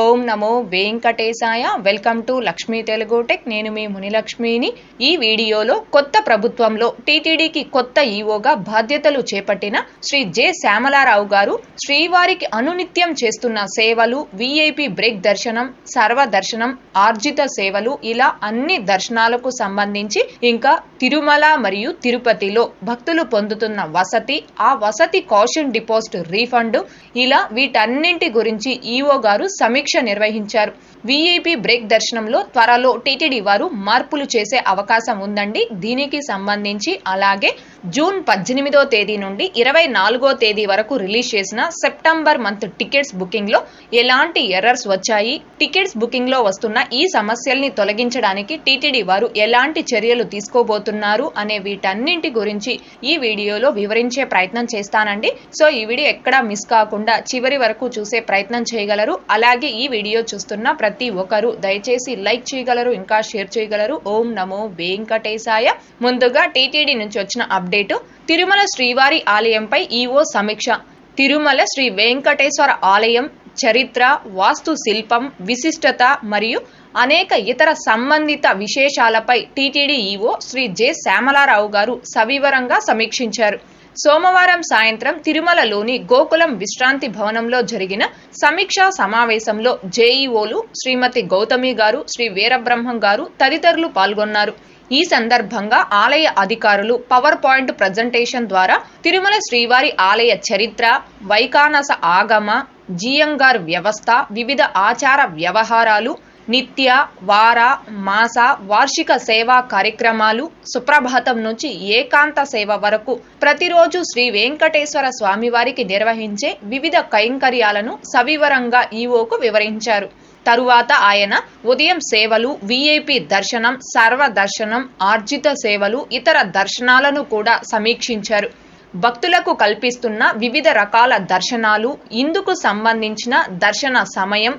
ఓం నమో వెంకటేశాయ. Welcome to Lakshmi Telugu tech. నేను మీ మునిలక్ష్మిని. ఈ వీడియోలో కొత్త ప్రభుత్వంలో టీటీడీకి కొత్త ఈవోగా బాధ్యతలు చేపట్టిన శ్రీ జె. శ్యామలారావు గారు శ్రీవారికి అనునిత్యం చేస్తున్న సేవలు విఐపి బ్రేక్ దర్శనం సర్వ దర్శనం ఆర్జిత సేవలు ఇలా అన్ని దర్శనాలకు సంబంధించి ఇంకా తిరుమల మరియు తిరుపతిలో భక్తులు పొందుతున్న వసతి ఆ వసతి కాషన్ డిపాజిట్ రీఫండ్ ఇలా వీటన్నింటి గురించి ఈవో గారు సమీక్ష నిర్వహించారు. విఐపి బ్రేక్ దర్శనంలో త్వరలో టీటీడీ వారు మార్పులు చేసే అవకాశం ఉందండి. దీనికి సంబంధించి అలాగే జూన్ పద్దెనిమిదో తేదీ నుండి ఇరవై నాలుగో తేదీ వరకు రిలీజ్ చేసిన సెప్టెంబర్ మంత్ టికెట్స్ బుకింగ్లో ఎలాంటి ఎర్రర్స్ వచ్చాయి? టికెట్స్ బుకింగ్లో వస్తున్న ఈ సమస్యల్ని తొలగించడానికి టీటీడీ వారు ఎలాంటి చర్యలు తీసుకోబోతున్నారు అనే వీటన్నింటి గురించి ఈ వీడియోలో వివరించే ప్రయత్నం చేస్తానండి. సో ఈ వీడియో ఎక్కడా మిస్ కాకుండా చివరి వరకు చూసే ప్రయత్నం చేయగలరు. అలాగే ఈ వీడియో చూస్తున్న ప్రతి ఒక్కరు దయచేసి లైక్ చేయగలరు ఇంకా షేర్ చేయగలరు. ఓం నమో వెంకటేశాయ. ముందుగా టీటీడీ నుంచి వచ్చిన అప్డేట్ తిరుమల శ్రీవారి ఆలయంపై ఈవో సమీక్ష. తిరుమల శ్రీ వెంకటేశ్వర ఆలయం చరిత్ర వాస్తు శిల్పం విశిష్టత మరియు అనేక ఇతర సంబంధిత విశేషాలపై TTD EO Shri J. Shyamala Rao గారు సవివరంగా సమీక్షించారు. సోమవారం సాయంత్రం తిరుమలలోని గోకులం విశ్రాంతి భవనంలో జరిగిన సమీక్షా సమావేశంలో జేఈఓలు శ్రీమతి గౌతమి గారు శ్రీ వీరబ్రహ్మం గారు తదితరులు పాల్గొన్నారు. ఈ సందర్భంగా ఆలయ అధికారులు పవర్ పాయింట్ ప్రజెంటేషన్ ద్వారా తిరుమల శ్రీవారి ఆలయ చరిత్ర వైకానస ఆగమ జియంగార్ వ్యవస్థ వివిధ ఆచార వ్యవహారాలు నిత్య వార మాస వార్షిక సేవా కార్యక్రమాలు సుప్రభాతం నుంచి ఏకాంత సేవ వరకు ప్రతిరోజు శ్రీ వెంకటేశ్వర స్వామివారికి నిర్వహించే వివిధ కైంకర్యాలను సవివరంగా ఈవోకు వివరించారు. తరువాత ఆయన ఉదయం సేవలు విఐపి దర్శనం సర్వ దర్శనం ఆర్జిత సేవలు ఇతర దర్శనాలను కూడా సమీక్షించారు. భక్తులకు కల్పిస్తున్న వివిధ రకాల దర్శనాలు ఇందుకు సంబంధించిన దర్శన సమయం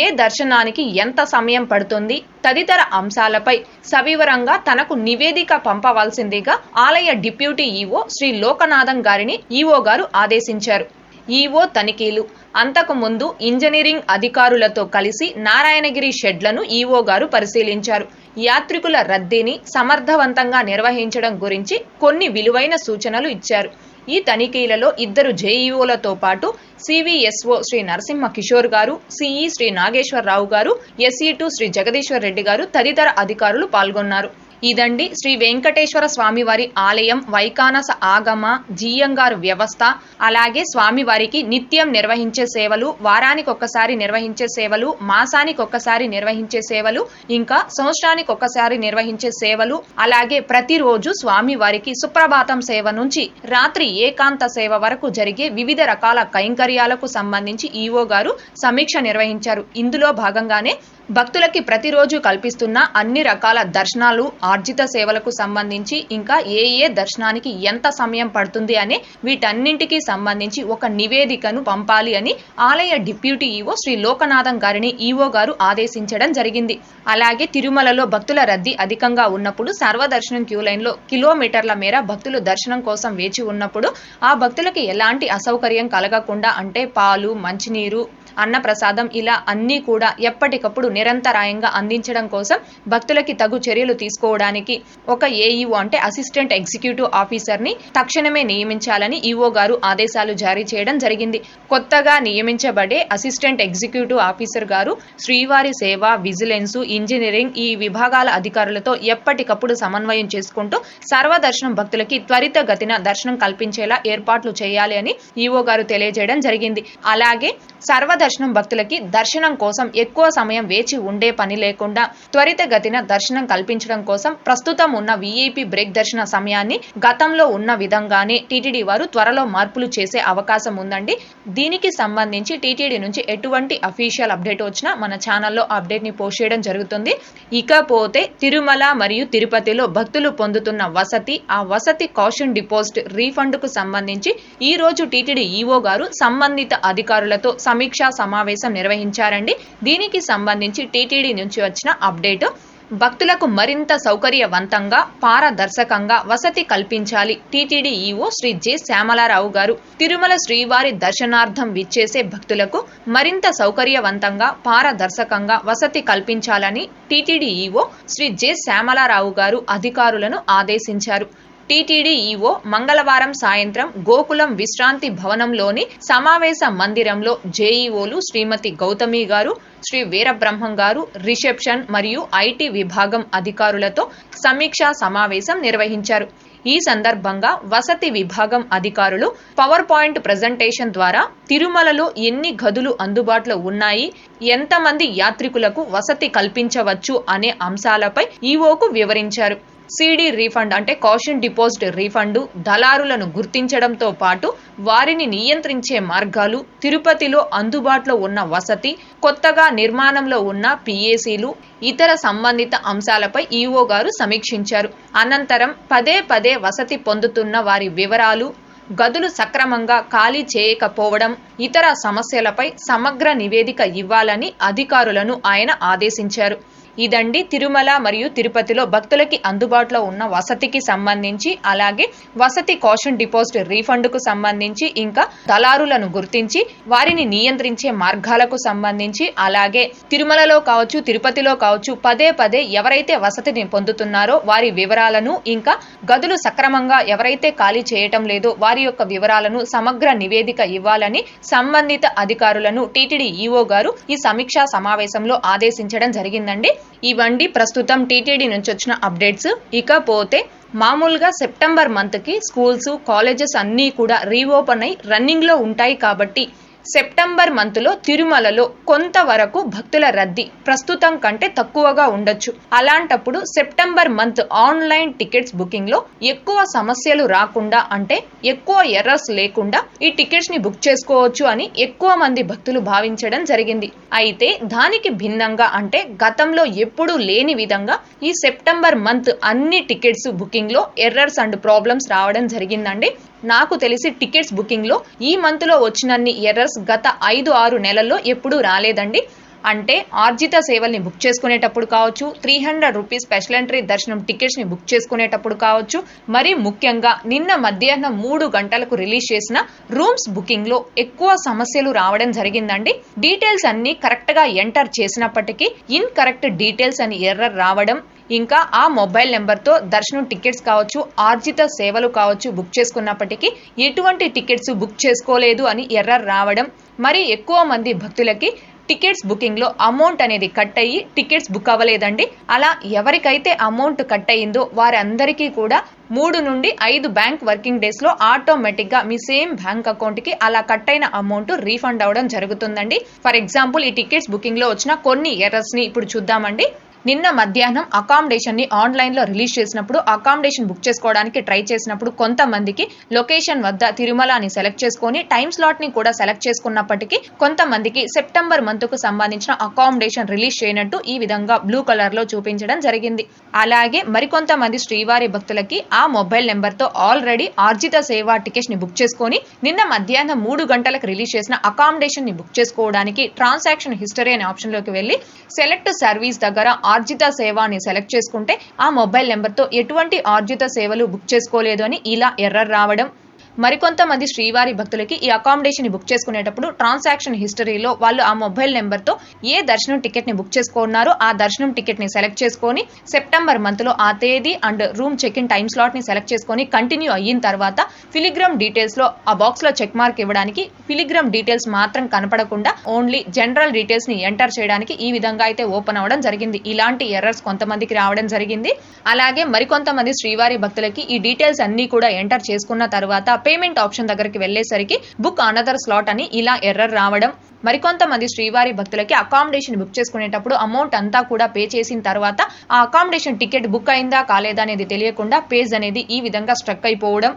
ఏ దర్శనానికి ఎంత సమయం పడుతుంది తదితర అంశాలపై సవివరంగా తనకు నివేదిక పంపవలసిందిగా ఆలయ డిప్యూటీ ఈవో శ్రీ లోకనాథం గారిని ఈవో గారు ఆదేశించారు. ఈవో తనిఖీలు. అంతకు ముందు ఇంజనీరింగ్ అధికారులతో కలిసి నారాయణగిరి షెడ్లను ఈవో గారు పరిశీలించారు. యాత్రికుల రద్దీని సమర్థవంతంగా నిర్వహించడం గురించి కొన్ని విలువైన సూచనలు ఇచ్చారు. ఈ తనిఖీలలో ఇద్దరు జేఈఓలతో పాటు సివిఎస్ఓ శ్రీ నరసింహ కిషోర్ గారు సిఈ శ్రీ నాగేశ్వరరావు గారు ఎస్ఈ టూ శ్రీ జగదీశ్వర్ రెడ్డి గారు తదితర అధికారులు పాల్గొన్నారు. ఇదండి శ్రీ వెంకటేశ్వర స్వామివారి ఆలయం వైకానస ఆగమ జీయంగారు వ్యవస్థ. అలాగే స్వామివారికి నిత్యం నిర్వహించే సేవలు వారానికి ఒక్కసారి నిర్వహించే సేవలు మాసానికి ఒక్కసారి నిర్వహించే సేవలు ఇంకా సంవత్సరానికి ఒక్కసారి నిర్వహించే సేవలు. అలాగే ప్రతిరోజు స్వామివారికి సుప్రభాతం సేవ నుంచి రాత్రి ఏకాంత సేవ వరకు జరిగే వివిధ రకాల కైంకర్యాలకు సంబంధించి ఈవో గారు సమీక్ష నిర్వహించారు. ఇందులో భాగంగానే భక్తులకి ప్రతిరోజు కల్పిస్తున్న అన్ని రకాల దర్శనాలు ఆర్జిత సేవలకు సంబంధించి ఇంకా ఏ ఏ దర్శనానికి ఎంత సమయం పడుతుంది అనే వీటన్నింటికి సంబంధించి ఒక నివేదికను పంపాలి అని ఆలయ డిప్యూటీ ఈవో శ్రీ లోకనాథం గారిని ఈవో గారు ఆదేశించడం జరిగింది. అలాగే తిరుమలలో భక్తుల రద్దీ అధికంగా ఉన్నప్పుడు సర్వదర్శనం క్యూ లైన్లో కిలోమీటర్ల మేర భక్తులు దర్శనం కోసం వేచి ఉన్నప్పుడు ఆ భక్తులకి ఎలాంటి అసౌకర్యం కలగకుండా అంటే పాలు మంచినీరు అన్నప్రసాదం ఇలా అన్నీ కూడా ఎప్పటికప్పుడు నిరంతరాయంగా అందించడం కోసం భక్తులకి తగు చర్యలు తీసుకోవడానికి ఒక ఏఈఓ అంటే అసిస్టెంట్ ఎగ్జిక్యూటివ్ ఆఫీసర్ని తక్షణమే నియమించాలని ఈఓ గారు ఆదేశాలు జారీ చేయడం జరిగింది. కొత్తగా నియమించబడే అసిస్టెంట్ ఎగ్జిక్యూటివ్ ఆఫీసర్ గారు శ్రీవారి సేవ విజిలెన్స్ ఇంజనీరింగ్ ఈ విభాగాల అధికారులతో ఎప్పటికప్పుడు సమన్వయం చేసుకుంటూ సర్వదర్శనం భక్తులకి త్వరితగతిన దర్శనం కల్పించేలా ఏర్పాట్లు చేయాలి అని ఈఓ గారు తెలియజేయడం జరిగింది. అలాగే సర్వదర్శనం భక్తులకి దర్శనం కోసం ఎక్కువ సమయం వేచి ఉండే పని లేకుండా త్వరితగతిన దర్శనం కల్పించడం కోసం ప్రస్తుతం ఉన్న వీఐపీ బ్రేక్ దర్శన సమయాన్ని గతంలో ఉన్న విధంగానే టీటీడీ వారు త్వరలో మార్పులు చేసే అవకాశం ఉందండి. దీనికి సంబంధించి టీటీడీ నుంచి ఎటువంటి అఫీషియల్ అప్డేట్ వచ్చినా మన ఛానల్లో అప్డేట్ని పోస్ట్ చేయడం జరుగుతుంది. ఇకపోతే తిరుమల మరియు తిరుపతిలో భక్తులు పొందుతున్న వసతి ఆ వసతి కాషన్ డిపాజిట్ రీఫండ్కు సంబంధించి ఈ రోజు టీటీడీ ఈవో గారు సంబంధిత అధికారులతో సమీక్షా సమావేశం నిర్వహించారండి. దీనికి సంబంధించి టీటీడీ నుంచి వచ్చిన అప్డేట్. భక్తులకు మరింత సౌకర్యవంతంగా పారదర్శకంగా వసతి కల్పించాలి. TTD EO Shri J. Shyamala Rao గారు తిరుమల శ్రీవారి దర్శనార్థం విచ్చేసే భక్తులకు మరింత సౌకర్యవంతంగా పారదర్శకంగా వసతి కల్పించాలని TTD EO Shri J. Shyamala Rao గారు అధికారులను ఆదేశించారు. టీటీడీ ఈవో మంగళవారం సాయంత్రం గోకులం విశ్రాంతి భవనంలోని సమావేశ మందిరంలో జేఈఓలు శ్రీమతి గౌతమి గారు శ్రీ వీరబ్రహ్మం గారు రిసెప్షన్ మరియు ఐటీ విభాగం అధికారులతో సమీక్షా సమావేశం నిర్వహించారు. ఈ సందర్భంగా వసతి విభాగం అధికారులు పవర్ పాయింట్ ప్రజెంటేషన్ ద్వారా తిరుమలలో ఎన్ని గదులు అందుబాటులో ఉన్నాయి ఎంతమంది యాత్రికులకు వసతి కల్పించవచ్చు అనే అంశాలపై ఈవోకు వివరించారు. సిడి రీఫండ్ అంటే కాషన్ డిపాజిట్ రీఫండ్ దళారులను గుర్తించడంతో పాటు వారిని నియంత్రించే మార్గాలు తిరుపతిలో అందుబాటులో ఉన్న వసతి కొత్తగా నిర్మాణంలో ఉన్న పిఏసీలు ఇతర సంబంధిత అంశాలపై ఈఓ గారు సమీక్షించారు. అనంతరం పదే పదే వసతి పొందుతున్న వారి వివరాలు గదులు సక్రమంగా ఖాళీ చేయకపోవడం ఇతర సమస్యలపై సమగ్ర నివేదిక ఇవ్వాలని అధికారులను ఆయన ఆదేశించారు. ఇదండి తిరుమల మరియు తిరుపతిలో భక్తులకి అందుబాటులో ఉన్న వసతికి సంబంధించి అలాగే వసతి కాషన్ డిపాజిట్ రీఫండ్కు సంబంధించి ఇంకా దళారులను గుర్తించి వారిని నియంత్రించే మార్గాలకు సంబంధించి అలాగే తిరుమలలో కావచ్చు తిరుపతిలో కావచ్చు పదే పదే ఎవరైతే వసతిని పొందుతున్నారో వారి వివరాలను ఇంకా గదులు సక్రమంగా ఎవరైతే ఖాళీ చేయటం లేదో వారి యొక్క వివరాలను సమగ్ర నివేదిక ఇవ్వాలని సంబంధిత అధికారులను టీటీడీ ఈఓ గారు ఈ సమీక్షా సమావేశంలో ఆదేశించడం జరిగిందండి. ఇవండి ప్రస్తుతం టీటీడీ నుంచి వచ్చిన అప్డేట్స్. ఇకపోతే మామూలుగా సెప్టెంబర్ మంత్కి స్కూల్స్ కాలేజెస్ అన్నీ కూడా రీఓపెన్ అయి రన్నింగ్లో ఉంటాయి కాబట్టి సెప్టెంబర్ మంత్లో తిరుమలలో కొంతవరకు భక్తుల రద్దీ ప్రస్తుతం కంటే తక్కువగా ఉండొచ్చు. అలాంటప్పుడు సెప్టెంబర్ మంత్ ఆన్లైన్ టికెట్స్ బుకింగ్లో ఎక్కువ సమస్యలు రాకుండా అంటే ఎక్కువ ఎర్రర్స్ లేకుండా ఈ టికెట్స్ని బుక్ చేసుకోవచ్చు అని ఎక్కువ మంది భక్తులు భావించడం జరిగింది. అయితే దానికి భిన్నంగా అంటే గతంలో ఎప్పుడూ లేని విధంగా ఈ సెప్టెంబర్ మంత్ అన్ని టికెట్స్ బుకింగ్లో ఎర్రర్స్ అండ్ ప్రాబ్లమ్స్ రావడం జరిగిందండి. నాకు తెలిసి టికెట్స్ బుకింగ్లో ఈ మంత్లో వచ్చినన్ని ఎర్రర్స్ గత ఐదు ఆరు నెలల్లో ఎప్పుడూ రాలేదండి. అంటే ఆర్జిత సేవల్ని బుక్ చేసుకునేటప్పుడు కావచ్చు three hundred rupees special entry దర్శనం టికెట్స్ని బుక్ చేసుకునేటప్పుడు కావచ్చు మరి ముఖ్యంగా నిన్న మధ్యాహ్నం మూడు గంటలకు రిలీజ్ చేసిన రూమ్స్ బుకింగ్లో ఎక్కువ సమస్యలు రావడం జరిగిందండి. డీటెయిల్స్ అన్ని కరెక్ట్గా ఎంటర్ చేసినప్పటికీ ఇన్ కరెక్ట్ డీటెయిల్స్ అని ఎర్రర్ రావడం ఇంకా ఆ మొబైల్ నెంబర్తో దర్శనం టికెట్స్ కావచ్చు ఆర్జిత సేవలు కావచ్చు బుక్ చేసుకున్నప్పటికీ ఎటువంటి టికెట్స్ బుక్ చేసుకోలేదు అని ఎర్రర్ రావడం మరి ఎక్కువ మంది భక్తులకి టికెట్స్ బుకింగ్లో అమౌంట్ అనేది కట్ అయ్యి టికెట్స్ బుక్ అవ్వలేదండి. అలా ఎవరికైతే అమౌంట్ కట్ అయ్యిందో వారందరికీ కూడా మూడు నుండి ఐదు బ్యాంక్ వర్కింగ్ డేస్లో ఆటోమేటిక్గా మీ సేమ్ బ్యాంక్ అకౌంట్కి అలా కట్ అయిన అమౌంట్ రీఫండ్ అవ్వడం జరుగుతుందండి. ఫర్ ఎగ్జాంపుల్ ఈ టికెట్స్ బుకింగ్లో వచ్చిన కొన్ని ఎర్రర్స్ని ఇప్పుడు చూద్దామండి. నిన్న మధ్యాహ్నం అకామిడేషన్ని ఆన్లైన్లో రిలీజ్ చేసినప్పుడు అకామిడేషన్ బుక్ చేసుకోవడానికి ట్రై చేసినప్పుడు కొంతమందికి లొకేషన్ వద్ద తిరుమల అని సెలెక్ట్ చేసుకొని టైం స్లాట్ని కూడా సెలెక్ట్ చేసుకున్నప్పటికీ కొంతమందికి సెప్టెంబర్ మంత్కు సంబంధించిన అకామిడేషన్ రిలీజ్ చేయనట్టు ఈ విధంగా బ్లూ కలర్లో చూపించడం జరిగింది. అలాగే మరికొంతమంది శ్రీవారి భక్తులకి ఆ మొబైల్ నెంబర్తో ఆల్రెడీ ఆర్జిత సేవా టికెట్స్ని బుక్ చేసుకొని నిన్న మధ్యాహ్నం మూడు గంటలకు రిలీజ్ చేసిన అకామిడేషన్ని బుక్ చేసుకోవడానికి ట్రాన్సాక్షన్ హిస్టరీ అనే ఆప్షన్లోకి వెళ్ళి సెలెక్ట్ సర్వీస్ దగ్గర ఆర్జిత సేవాని సెలెక్ట్ చేసుకుంటే ఆ మొబైల్ నెంబర్తో ఎటువంటి ఆర్జిత సేవలు బుక్ చేసుకోలేదు అని ఇలా ఎర్రర్ రావడం మరికొంతమంది శ్రీవారి భక్తులకి ఈ అకామిడేషన్ బుక్ చేసుకునేటప్పుడు ట్రాన్సాక్షన్ హిస్టరీలో వాళ్ళు ఆ మొబైల్ నెంబర్తో ఏ దర్శనం టికెట్ని బుక్ చేసుకున్నారో ఆ దర్శనం టికెట్ని సెలెక్ట్ చేసుకొని సెప్టెంబర్ మంత్లో ఆ తేదీ and room check in time స్లాట్ని select చేసుకొని కంటిన్యూ అయిన తర్వాత ఫిలిగ్రామ్ డీటెయిల్స్లో ఆ బాక్స్లో చెక్ మార్క్ ఇవ్వడానికి ఫిలిగ్రామ్ డీటెయిల్స్ మాత్రం కనపడకుండా ఓన్లీ జనరల్ డీటెయిల్స్ని ఎంటర్ చేయడానికి ఈ విధంగా అయితే ఓపెన్ అవ్వడం జరిగింది. ఇలాంటి ఎర్రర్స్ కొంతమందికి రావడం జరిగింది. అలాగే మరికొంతమంది శ్రీవారి భక్తులకి ఈ డీటెయిల్స్ అన్ని కూడా ఎంటర్ చేసుకున్న తర్వాత పేమెంట్ ఆప్షన్ దగ్గరికి వెళ్ళేసరికి బుక్ అనదర్ స్లాట్ అని ఇలా ఎర్రర్ రావడం మరికొంతమంది శ్రీవారి భక్తులకి అకామిడేషన్ బుక్ చేసుకునేటప్పుడు అమౌంట్ అంతా కూడా పే చేసిన తర్వాత ఆ అకామిడేషన్ టికెట్ బుక్ అయిందా కాలేదా అనేది తెలియకుండా పేజ్ అనేది ఈ విధంగా స్ట్రక్ అయిపోవడం.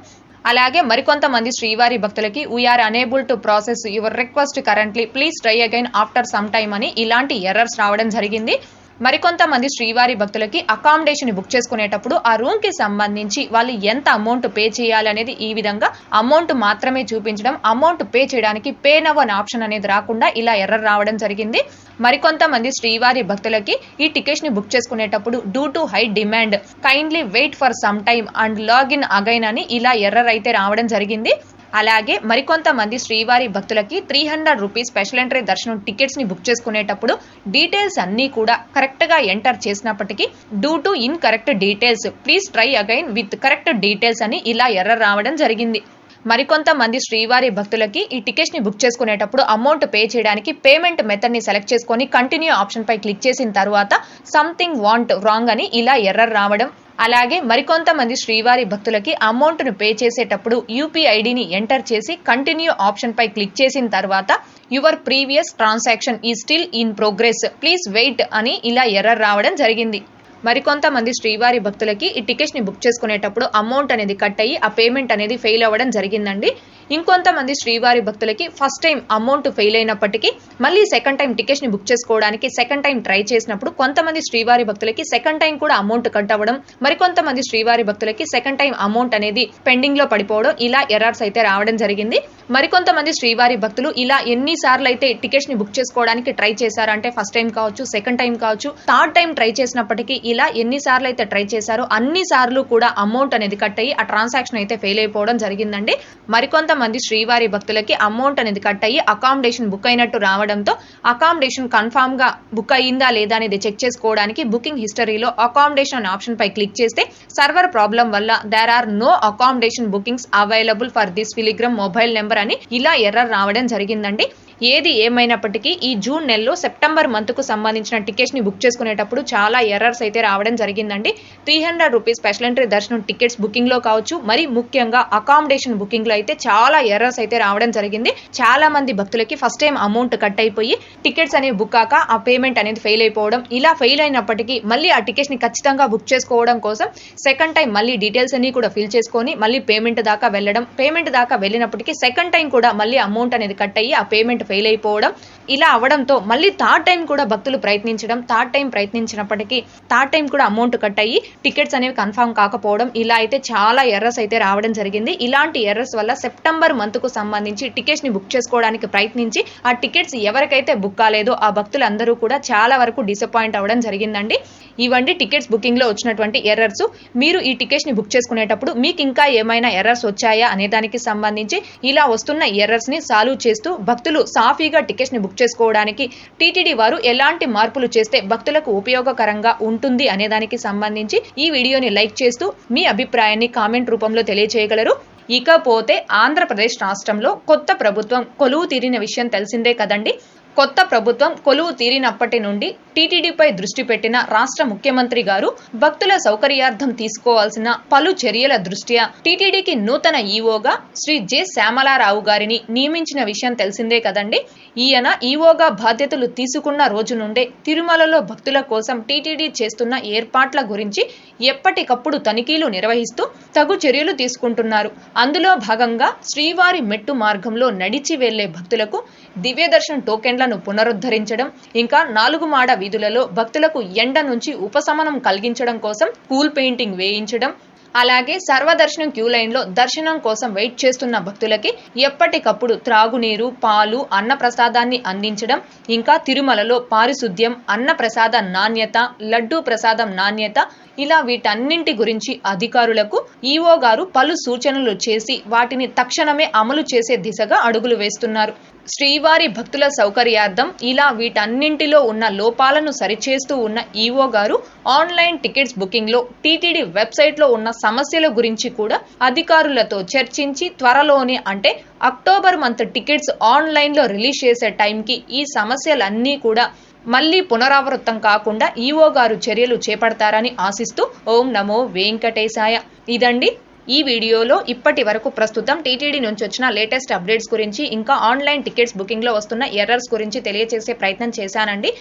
అలాగే మరికొంతమంది శ్రీవారి భక్తులకి we are unable to process your request currently please try again after some time అని ఇలాంటి ఎర్రర్స్ రావడం జరిగింది. మరికొంతమంది శ్రీవారి భక్తులకి అకామిడేషన్ బుక్ చేసుకునేటప్పుడు ఆ రూమ్కి సంబంధించి వాళ్ళు ఎంత అమౌంట్ పే చేయాలి అనేది ఈ విధంగా అమౌంట్ మాత్రమే చూపించడం అమౌంట్ పే చేయడానికి పే నవ్ అనే ఆప్షన్ అనేది రాకుండా ఇలా ఎర్రర్ రావడం జరిగింది. మరికొంతమంది శ్రీవారి భక్తులకి ఈ టికెట్స్ని బుక్ చేసుకునేటప్పుడు due to high demand kindly wait for some time and login again అని ఇలా ఎర్రర్ అయితే రావడం జరిగింది. అలాగే మరికొంతమంది శ్రీవారి భక్తులకి three hundred rupees special entry దర్శనం టికెట్స్ని బుక్ చేసుకునేటప్పుడు డీటెయిల్స్ అన్నీ కూడా కరెక్ట్గా ఎంటర్ చేసినప్పటికీ due to incorrect details please try again with correct details అని ఇలా ఎర్ర రావడం జరిగింది. మరికొంతమంది శ్రీవారి భక్తులకి ఈ టికెట్స్ని బుక్ చేసుకునేటప్పుడు అమౌంట్ పే చేయడానికి పేమెంట్ మెథడ్ని సెలెక్ట్ చేసుకొని కంటిన్యూ ఆప్షన్ పై క్లిక్ చేసిన తర్వాత సంథింగ్ వాంట్ రాంగ్ అని ఇలా ఎర్రర్ రావడం అలాగే మరికొంతమంది శ్రీవారి భక్తులకి అమౌంట్ను పే చేసేటప్పుడు యూపీఐడిని ఎంటర్ చేసి కంటిన్యూ ఆప్షన్ పై క్లిక్ చేసిన తర్వాత your previous transaction is still in progress. Please wait అని ఇలా ఎర్రర్ రావడం జరిగింది. మరికొంతమంది శ్రీవారి భక్తులకి ఈ టికెట్స్ని బుక్ చేసుకునేటప్పుడు అమౌంట్ అనేది కట్ అయ్యి ఆ పేమెంట్ అనేది ఫెయిల్ అవ్వడం జరిగిందండి. ఇంకొంతమంది శ్రీవారి భక్తులకి ఫస్ట్ టైం అమౌంట్ ఫెయిల్ అయినప్పటికీ మళ్ళీ సెకండ్ టైం టికెట్స్ని బుక్ చేసుకోవడానికి సెకండ్ టైం ట్రై చేసినప్పుడు కొంతమంది శ్రీవారి భక్తులకి సెకండ్ టైం కూడా అమౌంట్ కట్ అవ్వడం మరికొంతమంది శ్రీవారి భక్తులకి సెకండ్ టైం అమౌంట్ అనేది పెండింగ్లో పడిపోవడం ఇలా ఎర్రర్స్ అయితే రావడం జరిగింది. మరికొంతమంది శ్రీవారి భక్తులు ఇలా ఎన్నిసార్లు అయితే టికెట్స్ని బుక్ చేసుకోవడానికి ట్రై చేశారంటే ఫస్ట్ టైం కావచ్చు సెకండ్ టైం కావచ్చు థర్డ్ టైం ట్రై చేసినప్పటికీ ఇలా ఎన్నిసార్లు అయితే ట్రై చేశారో అన్ని సార్లు కూడా అమౌంట్ అనేది కట్ అయ్యి ఆ ట్రాన్సాక్షన్ అయితే ఫెయిల్ అయిపోవడం జరిగిందండి. మరికొంతమంది శ్రీవారి భక్తులకి అమౌంట్ అనేది కట్ అయ్యి అకామిడేషన్ బుక్ అయినట్టు రావడంతో అకామిడేషన్ కన్ఫామ్గా బుక్ అయ్యిందా లేదా అనేది చెక్ చేసుకోవడానికి బుకింగ్ హిస్టరీలో అకామిడేషన్ అనే ఆప్షన్ పై క్లిక్ చేస్తే సర్వర్ ప్రాబ్లం వల్ల there are no accommodation bookings available for this pilgrim mobile number అని ఇలా ఎర్రర్ రావడం జరిగిందండి. ఏది ఏమైనప్పటికీ ఈ జూన్ నెలలో సెప్టెంబర్ మంత్కు సంబంధించిన టికెట్స్ని బుక్ చేసుకునేటప్పుడు చాలా ఎర్రర్స్ అయితే రావడం జరిగిందండి. Three hundred rupees special entry దర్శనం టికెట్స్ బుకింగ్లో కావచ్చు మరి ముఖ్యంగా అకామిడేషన్ బుకింగ్లో అయితే చాలా ఎర్రర్స్ అయితే రావడం జరిగింది. చాలా మంది భక్తులకి ఫస్ట్ టైం అమౌంట్ కట్ అయిపోయి టికెట్స్ అనేవి బుక్ కాక ఆ పేమెంట్ అనేది ఫెయిల్ అయిపోవడం ఇలా ఫెయిల్ అయినప్పటికీ మళ్ళీ ఆ టికెట్స్ని ఖచ్చితంగా బుక్ చేసుకోవడం కోసం సెకండ్ టైం మళ్ళీ డీటెయిల్స్ అన్ని కూడా ఫిల్ చేసుకొని మళ్ళీ పేమెంట్ దాకా వెళ్ళడం పేమెంట్ దాకా వెళ్ళినప్పటికీ సెకండ్ టైం కూడా మళ్ళీ అమౌంట్ అనేది కట్ అయ్యి ఆ పేమెంట్ ఫెయిల్ అయిపోవడం ఇలా అవడంతో మళ్ళీ థర్డ్ టైం కూడా భక్తులు ప్రయత్నించడం థర్డ్ టైం ప్రయత్నించినప్పటికీ థర్డ్ టైం కూడా అమౌంట్ కట్ అయ్యి టికెట్స్ అనేవి కన్ఫర్మ్ కాకపోవడం ఇలా అయితే చాలా ఎర్రస్ అయితే రావడం జరిగింది. ఇలాంటి ఎర్రస్ వల్ల సెప్టెంబర్ మంత్కు సంబంధించి టికెట్స్ని బుక్ చేసుకోవడానికి ప్రయత్నించి ఆ టికెట్స్ ఎవరికైతే బుక్ కాలేదో ఆ భక్తులందరూ కూడా చాలా వరకు డిసప్పాయింట్ అవ్వడం జరిగిందండి. ఇవండి టికెట్స్ బుకింగ్లో వచ్చినటువంటి ఎర్రర్స్ మీరు ఈ టికెట్స్ని బుక్ చేసుకునేటప్పుడు మీకు ఇంకా ఏమైనా ఎర్రర్స్ వచ్చాయా అనే దానికి సంబంధించి ఇలా వస్తున్న ఎర్రర్స్ని సాల్వ్ చేస్తూ భక్తులు సాఫీగా టికెట్స్ని బుక్ చేసుకోవడానికి టీటీడీ వారు ఎలాంటి మార్పులు చేస్తే భక్తులకు ఉపయోగకరంగా ఉంటుంది అనేదానికి సంబంధించి ఈ వీడియోని లైక్ చేస్తూ మీ అభిప్రాయాన్ని కామెంట్ రూపంలో తెలియజేయగలరు ఇకపోతే ఆంధ్రప్రదేశ్ రాష్ట్రంలో కొత్త ప్రభుత్వం కొలువు తీరిన విషయం తెలిసిందే కదండి. కొత్త ప్రభుత్వం కొలువు తీరినప్పటి నుండి టీటీడీపై దృష్టి పెట్టిన రాష్ట్ర ముఖ్యమంత్రి గారు భక్తుల సౌకర్యార్థం తీసుకోవాల్సిన పలు చర్యల దృష్ట్యా టీటీడీకి నూతన ఈవోగా శ్రీ జె. శ్యామలారావు గారిని నియమించిన విషయం తెలిసిందే కదండి? ఈయన ఈవోగా బాధ్యతలు తీసుకున్న రోజు నుండే తిరుమలలో భక్తుల కోసం టీటీడీ చేస్తున్న ఏర్పాట్ల గురించి ఎప్పటికప్పుడు తనిఖీలు నిర్వహిస్తూ తగు చర్యలు తీసుకుంటున్నారు. అందులో భాగంగా శ్రీవారి మెట్టు మార్గంలో నడిచి వెళ్ళే భక్తులకు దివ్య దర్శన్ టోకెన్లను పునరుద్ధరించడం ఇంకా నాలుగు మాడ వీధులలో భక్తులకు ఎండ నుంచి ఉపశమనం కలిగించడం కోసం కూల్ పెయింటింగ్ వేయించడం అలాగే సర్వదర్శనం క్యూ లైన్లో దర్శనం కోసం వెయిట్ చేస్తున్న భక్తులకి ఎప్పటికప్పుడు త్రాగునీరు పాలు అన్న ప్రసాదాన్ని అందించడం ఇంకా తిరుమలలో పారిశుద్ధ్యం అన్న ప్రసాద నాణ్యత లడ్డూ ప్రసాదం నాణ్యత ఇలా వీటన్నింటి గురించి అధికారులకు ఈఓ గారు పలు సూచనలు చేసి వాటిని తక్షణమే అమలు చేసే దిశగా అడుగులు వేస్తున్నారు. శ్రీవారి భక్తుల సౌకర్యార్థం ఇలా వీటన్నింటిలో ఉన్న లోపాలను సరిచేస్తూ ఉన్న ఈఓ గారు ఆన్లైన్ టికెట్స్ బుకింగ్లో టీటీడీ వెబ్సైట్లో ఉన్న సమస్యల గురించి కూడా అధికారులతో చర్చించి త్వరలోనే అంటే అక్టోబర్ మంత్ టికెట్స్ ఆన్లైన్లో రిలీజ్ చేసే టైంకి ఈ సమస్యలన్నీ కూడా మళ్ళీ పునరావృతం కాకుండా ఈఓ గారు చర్యలు చేపడతారని ఆశిస్తూ ఓం నమో వెంకటేశాయ. ఇదండి ఈ వీడియోలో ఇప్పటి వరకు ప్రస్తుతం టీటీడీ నుంచి వచ్చిన లేటెస్ట్ అప్డేట్స్ గురించి ఇంకా ఆన్లైన్ టికెట్స్ బుకింగ్లో వస్తున్న ఎర్రర్స్ గురించి తెలియజేసే ప్రయత్నం చేశానండి.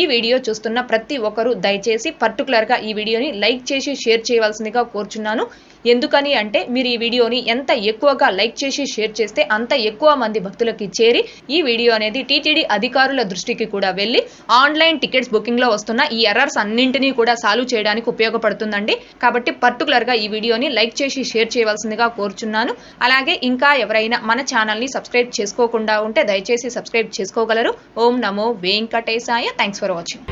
ఈ వీడియో చూస్తున్న ప్రతి ఒక్కరూ దయచేసి పర్టికులర్గా ఈ వీడియోని లైక్ చేసి షేర్ చేయవలసిందిగా కోరుచున్నాను. ఎందుకని అంటే మీరు ఈ వీడియోని ఎంత ఎక్కువగా లైక్ చేసి షేర్ చేస్తే అంత ఎక్కువ మంది భక్తులకి చేరి ఈ వీడియో అనేది టీటీడీ అధికారుల దృష్టికి కూడా వెళ్ళి ఆన్లైన్ టికెట్స్ బుకింగ్లో వస్తున్న ఈ ఎర్రర్స్ అన్నింటినీ కూడా సాల్వ్ చేయడానికి ఉపయోగపడుతుందండి. కాబట్టి పర్టికులర్గా ఈ వీడియోని లైక్ చేసి షేర్ చేయవలసిందిగా కోరుచున్నాను. అలాగే ఇంకా ఎవరైనా మన ఛానల్ని సబ్స్క్రైబ్ చేసుకోకుండా ఉంటే దయచేసి సబ్స్క్రైబ్ చేసుకోగలరు. ఓం నమో వెంకటేశాయ. Thanks for watching.